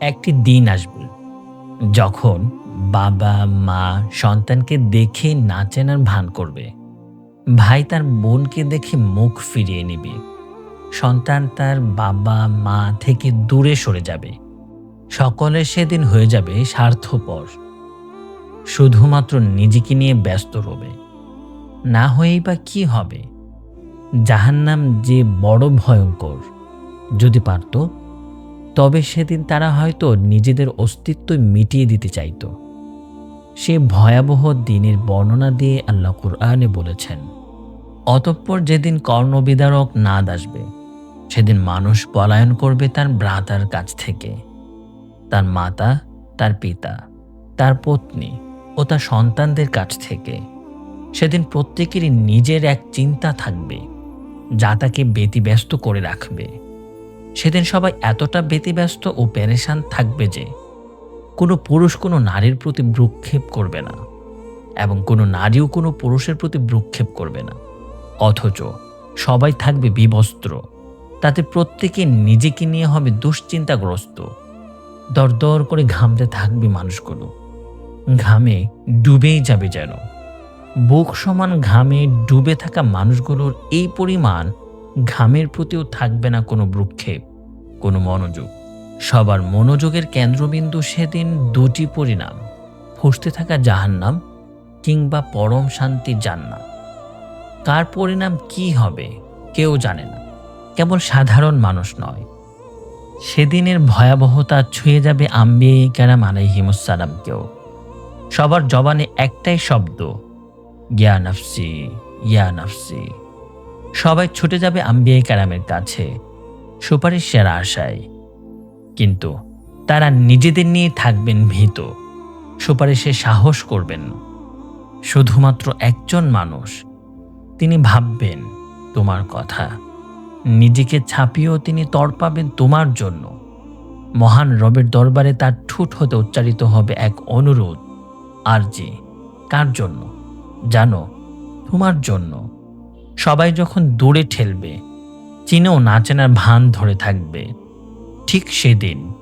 একটি দিন আসবে যখন বাবা, মা সন্তানকে দেখে না চেনার ভান করবে। ভাই তার বোনকে দেখে মুখ ফিরিয়ে নেবে। সন্তান তার বাবা, মা থেকে দূরে সরে যাবে। সকলের সেদিন হয়ে যাবে স্বার্থপর। শুধুমাত্র নিজেকে নিয়ে ব্যস্ত হবে না হয়েই বা কি হবে? জাহান্নাম যে বড় ভয়ঙ্কর। যদি পারত তবে সেদিন তারা হয়তো নিজেদের অস্তিত্ব মিটিয়ে দিতে চাইত। সে ভয়াবহ দিনের বর্ণনা দিয়ে আল্লাহ কুরআনে বলেছেন, অতঃপর যেদিন কর্ণবিদারক নাদ আসবে, সেদিন মানুষ পলায়ন করবে তার ভ্রাতার কাছ থেকে। তার মাতা, তার পিতা, তার পত্নী ও তার সন্তানদের কাছ থেকে। সেদিন প্রত্যেকেরই নিজের এক চিন্তা থাকবে, যা তাকে ব্যতিব্যস্ত করে রাখবে। সেদিন সবাই এতটা ব্যতিব্যস্ত ও প্যারেশান থাকবে যে কোনো পুরুষ কোনো নারীর প্রতি ভ্রুক্ষেপ করবে না এবং কোনো নারীও কোনো পুরুষের প্রতি ভ্রুক্ষেপ করবে না। অথচ সবাই থাকবে বিবস্ত্র, তাতে প্রত্যেকে নিজেকে নিয়ে হবে দুশ্চিন্তাগ্রস্ত। দরদর করে ঘামতে থাকবে মানুষগুলো। ঘামে ডুবেই যাবে যেন। বুক সমান ঘামে ডুবে থাকা মানুষগুলোর এই পরিমাণ ঘামের প্রতিও থাকবে না কোনো ভ্রুক্ষেপ, কোনো মনোযোগ। সবার মনোযোগের কেন্দ্রবিন্দু সেদিন দুটি পরিণাম, ফুসতে থাকা জাহান্নাম কিংবা পরম শান্তির জান্নাত। কার পরিণাম কি হবে, কেউ জানে না, কেবল সাধারণ মানুষ নয়। সেদিনের ভয়াবহতা ছুঁয়ে যাবে আম্বে ক্যারাম আলাইহিমুসালামকেও সবার জবানে একটাই শব্দ, ইয়া নাফসি ইয়া নাফসি। সবাই ছুটে যাবে আম্বিয়াই ক্যারামের কাছে। সুপারিশের আশায়। কিন্তু তারা নিজেদের নিয়ে থাকবেন ভীত। সুপারিশে সাহস করবেন। শুধুমাত্র একজন মানুষ। তিনি ভাববেন, তোমার কথা। নিজেকে ছাপিয়েও তিনি তড়পাবেন তোমার জন্য। মহান রবের দরবারে তার ঠুট হতে উচ্চারিত হবে এক অনুরোধ আর জি কার জন্য? জানো, তোমার জন্য। সবাই যখন দূরে ঠেলবে, চিনেও না চেনার ভান ধরে থাকবে। ঠিক সেদিন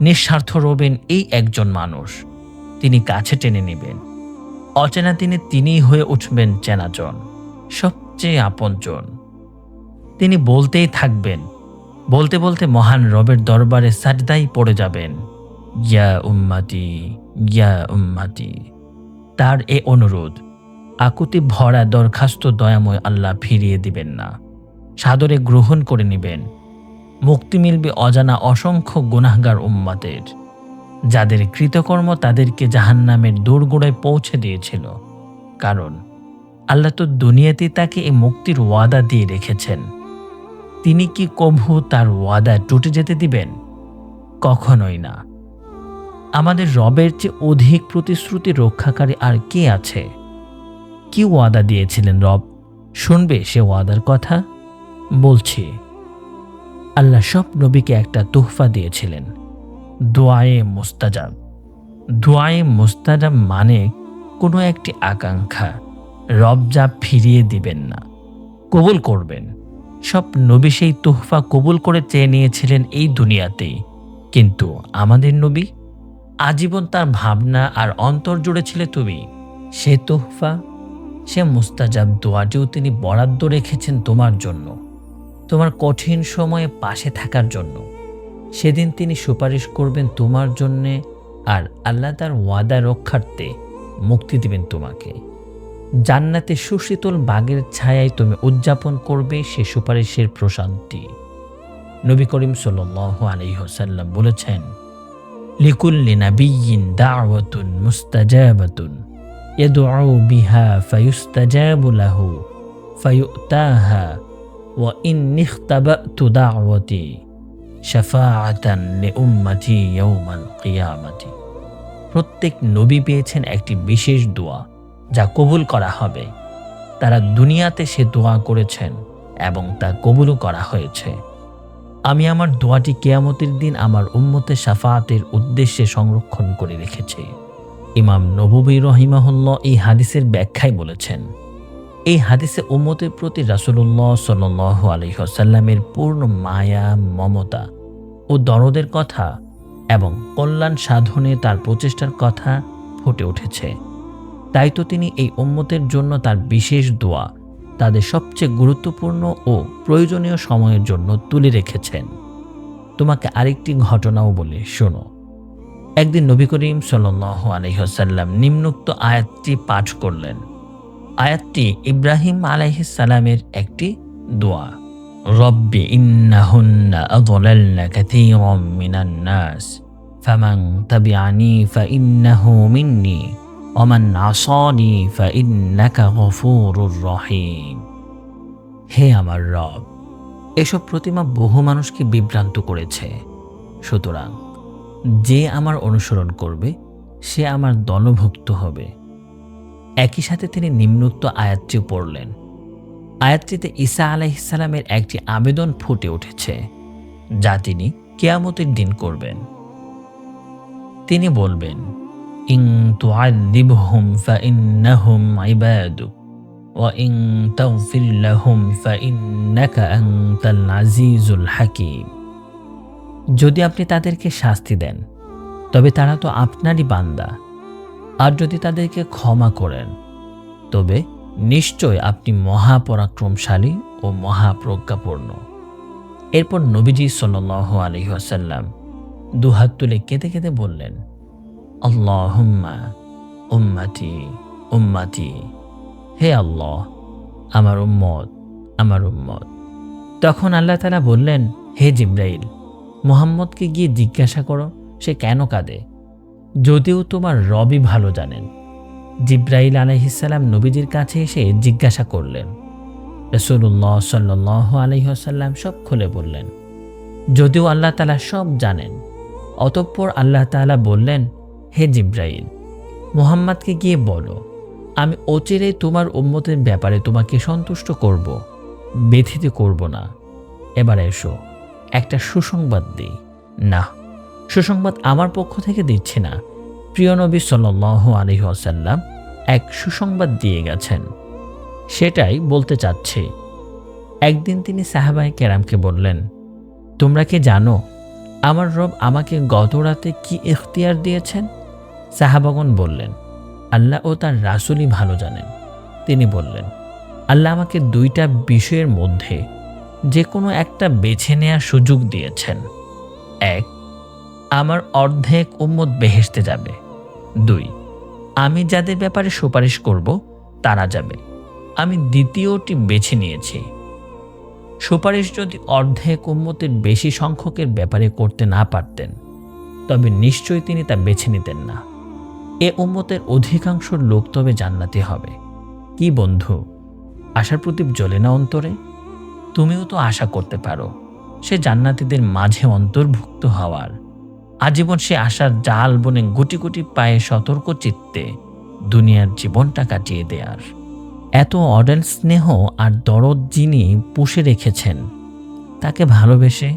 নিঃস্বার্থ রবেন এই একজন মানুষ। তিনি কাছে টেনে নেবেন। অচেনা দিনে তিনিই হয়ে উঠবেন চেনাজন, সবচেয়ে আপনজন। তিনি বলতেই থাকবেন, বলতে বলতে মহান রবের দরবারে সাজদাই পড়ে যাবেন। ইয়া উম্মাতি ইয়া উম্মাতি। তার এ অনুরোধ আকুতি ভরা দরখাস্ত দয়াময় আল্লাহ ফিরিয়ে দিবেন না। সাদরে গ্রহণ করে নেবেন। মুক্তি মিলবে অজানা অসংখ্য গুনাহগার উম্মাদের। যাদের কৃতকর্ম তাদেরকে জাহান্নামের দোরগোড়ায় পৌঁছে দিয়েছিল। কারণ আল্লাহ তো দুনিয়াতে তাকে এই মুক্তির ওয়াদা দিয়ে রেখেছেন। তিনি কি কভু তার ওয়াদা টুটে যেতে দিবেন? কখনোই না। আমাদের রবের চেয়ে অধিক প্রতিশ্রুতি রক্ষাকারী আর কে আছে? কি ওয়াদা দিয়েছিলেন রব? শুনবে সে ওয়াদার কথা? বলছি, আল্লাহ সব নবীকে একটা তোহফা দিয়েছিলেন, দোয়ায়ে মুস্তাজাব। দোয়ায়ে মুস্তাজাব মানে কোনো একটি আকাঙ্ক্ষা, রব যা ফিরিয়ে দিবেন না, কবুল করবেন। সব নবী সেই তোহফা কবুল করে চেয়ে নিয়েছিলেন এই দুনিয়াতেই। কিন্তু আমাদের নবী, আজীবন তার ভাবনা আর অন্তর জুড়ে ছিলে তুমি, সে তোহফা সে মুস্তাজাব দোয়াটিও তিনি বরাদ্দ রেখেছেন তোমার জন্য, তোমার কঠিন সময়ে পাশে থাকার জন্য। সেদিন তিনি সুপারিশ করবেন তোমার জন্যে আর আল্লাহ তার ওয়াদা রক্ষার্থে মুক্তি দিবেন তোমাকে। জান্নাতে সুশীতল বাগের ছায়ায় তুমি উদযাপন করবে সে সুপারিশের প্রশান্তি। নবী করিম সাল আলহ্লাম বলেছেন, লিকুল্লি নাবিয়িন দাওয়াতুন মুস্তাজাবাতুন। يدعو بها فيستجاب له فيؤتاها وإن اختبأت دعوتي شفاعة لأمتي يوم القيامة প্রত্যেক নবী পেয়েছেন একটি বিশেষ দোয়া যা কবুল করা হবে তারা দুনিয়াতে সে দোয়া করেছেন এবং তা কবুলও করা হয়েছে আমি আমার দোয়াটি কেয়ামতের দিন আমার উম্মতে সাফাতের উদ্দেশ্যে সংরক্ষণ করে রেখেছি ইমাম নবী রহিমাহুল্লাহ এই হাদিসের ব্যাখ্যায় বলেছেন, এই হাদিসে উম্মতের প্রতি রাসুল্লাহ সাল আলহ্লামের পূর্ণ মায়া, মমতা ও দরদের কথা এবং কল্যাণ সাধনে তার প্রচেষ্টার কথা ফুটে উঠেছে। তাই তো তিনি এই উম্মতের জন্য তার বিশেষ দোয়া তাদের সবচেয়ে গুরুত্বপূর্ণ ও প্রয়োজনীয় সময়ের জন্য তুলে রেখেছেন। তোমাকে আরেকটি ঘটনাও বলে শোনো। একদিন নবী করিম সাল আলহ্লাম নিম্নোক্ত আয়াতটি পাঠ করলেন। আয়াতটি ইব্রাহিম আলাইহিসালামের একটি দোয়া। রব্বি নাস রহিম। হে আমার রব, এসব প্রতিমা বহু মানুষকে বিভ্রান্ত করেছে। সুতরাং যে আমার অনুসরণ করবে, সে আমার দলভুক্ত হবে। একই সাথে তিনি নিম্নোক্ত আয়াতটিও পড়লেন। আয়াতটিতে ঈসা আলাইসালামের একটি আবেদন ফুটে উঠেছে, যা তিনি কেয়ামতের দিন করবেন। তিনি বলবেন, ইং তুআযিবহুম ফাইন্নাহুম ইবাদুক, ওয়া ইং তাগফির লাহুম ফাইন্নাকা আনতাল আজিজুল হাকীম। যদি আপনি তাদেরকে শাস্তি দেন, তবে তারা তো আপনারই বান্দা। আর যদি তাদেরকে ক্ষমা করেন, তবে নিশ্চয় আপনি মহাপরাক্রমশালী ও মহাপ্রজ্ঞাপূর্ণ। এরপর নবীজি সাল আলহি আসাল্লাম দুহাত তুলে কেঁদে কেঁদে বললেন, আল্লাহুম্মা উম্মাতি উম্মাতি। হে আল্লাহ, আমার উম্মত আমার উম্মত। তখন আল্লাহ তালা বললেন, হে জিব্রাইল মোহাম্মদকে গিয়ে জিজ্ঞাসা করো, সে কেন কাঁদে? যদিও তোমার রবি ভালো জানেন। জিব্রাইল আলহিসাল্লাম নবীজির কাছে এসে জিজ্ঞাসা করলেন। রসুল্লাহ সাল্লাহ আলহিহাসাল্লাম সব খুলে বললেন। যদিও আল্লাহ তালা সব জানেন, অতঃপর আল্লাহ তালা বললেন, হে জিব্রাইল, মোহাম্মদকে গিয়ে বলো, আমি অচিরেই তোমার উম্মতের ব্যাপারে তোমাকে সন্তুষ্ট করব, ব্যথিত করব না। এবার এসো। একটা সুসংবাদ দিই। না, সুসংবাদ আমার পক্ষ থেকে দিচ্ছি না। প্রিয় নবী সাল আলী আসাল্লাম এক সুসংবাদ দিয়ে গেছেন। সেটাই বলতে চাচ্ছি। একদিন তিনি সাহাবাই কেরামকে বললেন, তোমরা কি জানো, আমার রব আমাকে গত রাতে কি ইখতিয়ার দিয়েছেন? সাহাবাগন বললেন, আল্লাহ ও তার রাসুলই ভালো জানেন। তিনি বললেন, আল্লাহ আমাকে দুইটা বিষয়ের মধ্যে যে কোনো একটা বেছে নেয়ার সুযোগ দিয়েছেন। এক, আমার অর্ধেক উম্মত বেহেসতে যাবে। দুই, আমি যাদের ব্যাপারে সুপারিশ করব, তারা যাবে। আমি দ্বিতীয়টি বেছে নিয়েছি। সুপারিশ যদি অর্ধেক উম্মতের বেশি সংখ্যকের ব্যাপারে করতে না পারতেন, তবে নিশ্চয়ই তিনি তা বেছে নিতেন না। এ উম্মতের অধিকাংশ লোক তবে জান্নাতি হবে। কি বন্ধু, আশার প্রদীপ জ্বলে না অন্তরে? তুমিও তো আশা করতে পারো, সে জান্নাতিদের মাঝে অন্তর্ভুক্ত হওয়ার। আজীবন সে আশার জাল বনে গুটি গুটি পায়ে সতর্ক চিত্তে দুনিয়ার জীবনটা কাটিয়ে দেয়ার। এত অডেল স্নেহ আর দরদ যিনি পুষে রেখেছেন, তাকে ভালোবেসে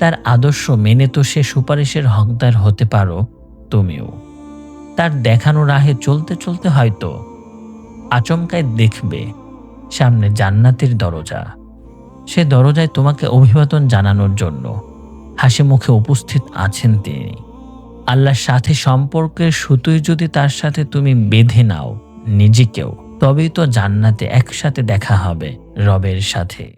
তার আদর্শ মেনে তো সে সুপারিশের হকদার হতে পারো তুমিও। তার দেখানো রাহে চলতে চলতে হয়তো আচমকায় দেখবে সামনে জান্নাতের দরজা। সে দরজায় তোমাকে অভিবাদন জানানোর জন্য। হাসি মুখে উপস্থিত আছেন তিনি। আল্লাহর সাথে সম্পর্কের সুতোই যদি তার সাথে তুমি বেঁধে নাও নিজেকেও, তবেই তো জান্নাতে একসাথে দেখা হবে রবের সাথে।